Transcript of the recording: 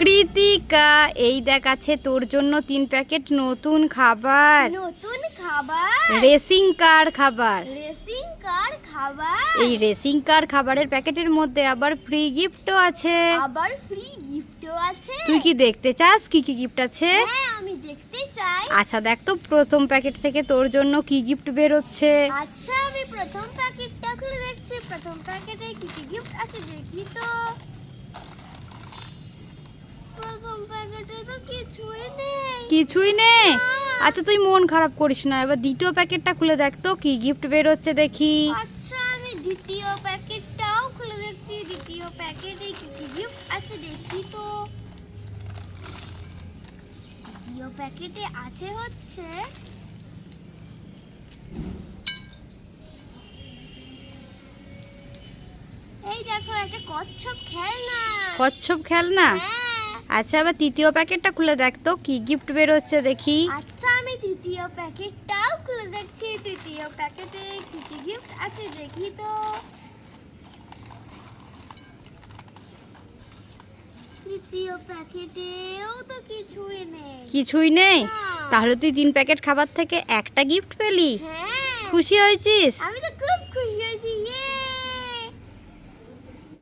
কৃতিকা এই দেখ আছে তোর জন্য তিন প্যাকেট নতুন খাবার। নতুন খাবার? রেসিং কার খাবার? রেসিং কার খাবার? এই রেসিং কার খাবারের প্যাকেটের মধ্যে আবার ফ্রি গিফটও আছে। আবার ফ্রি গিফটও আছে। তুই কি দেখতে চাস? কি কি গিফট আছে? হ্যাঁ আমি দেখতে চাই। আচ্ছা দেখ তো প্রথম প্যাকেট থেকে তোর জন্য কি গিফট বেরোচ্ছে। আচ্ছা আমি প্রথম প্যাকেটটা খুলে দেখছি। প্রথম প্যাকেটে কি কি গিফট আছে দেখি তো প্রথম প্যাকেটে তো কিছুই নেই। আচ্ছা তুই মন খারাপ করিস না। এবার দ্বিতীয় প্যাকেটটা খুলে দেখ তো কি গিফট দেখি। আচ্ছা আমি দ্বিতীয় প্যাকেটটাও খুলে দেখছি। দ্বিতীয় প্যাকেটে কি কি গিফট আছে দেখি তো। দ্বিতীয় প্যাকেটে আছে হচ্ছে এই দেখো একটা কচ্ছপ খেলনা। কচ্ছপ খেলনা? হ্যাঁ। আচ্ছা এবার তৃতীয় প্যাকেটটা খুলে দেখ তো কি গিফট বেরোচ্ছে দেখি। আচ্ছা আমি তৃতীয় প্যাকেটটাও খুলে দেখছি তৃতীয় প্যাকেটে কি কি গিফট আছে দেখি তো। তৃতীয় প্যাকেটেও তো কিছুই নেই। কিছুই নেই? তাহলে তুই তিন প্যাকেট খাবার থেকে একটা গিফট পেলি? হ্যাঁ। খুশি হয়েছিস? আমি তো খুব খুশি হয়েছি।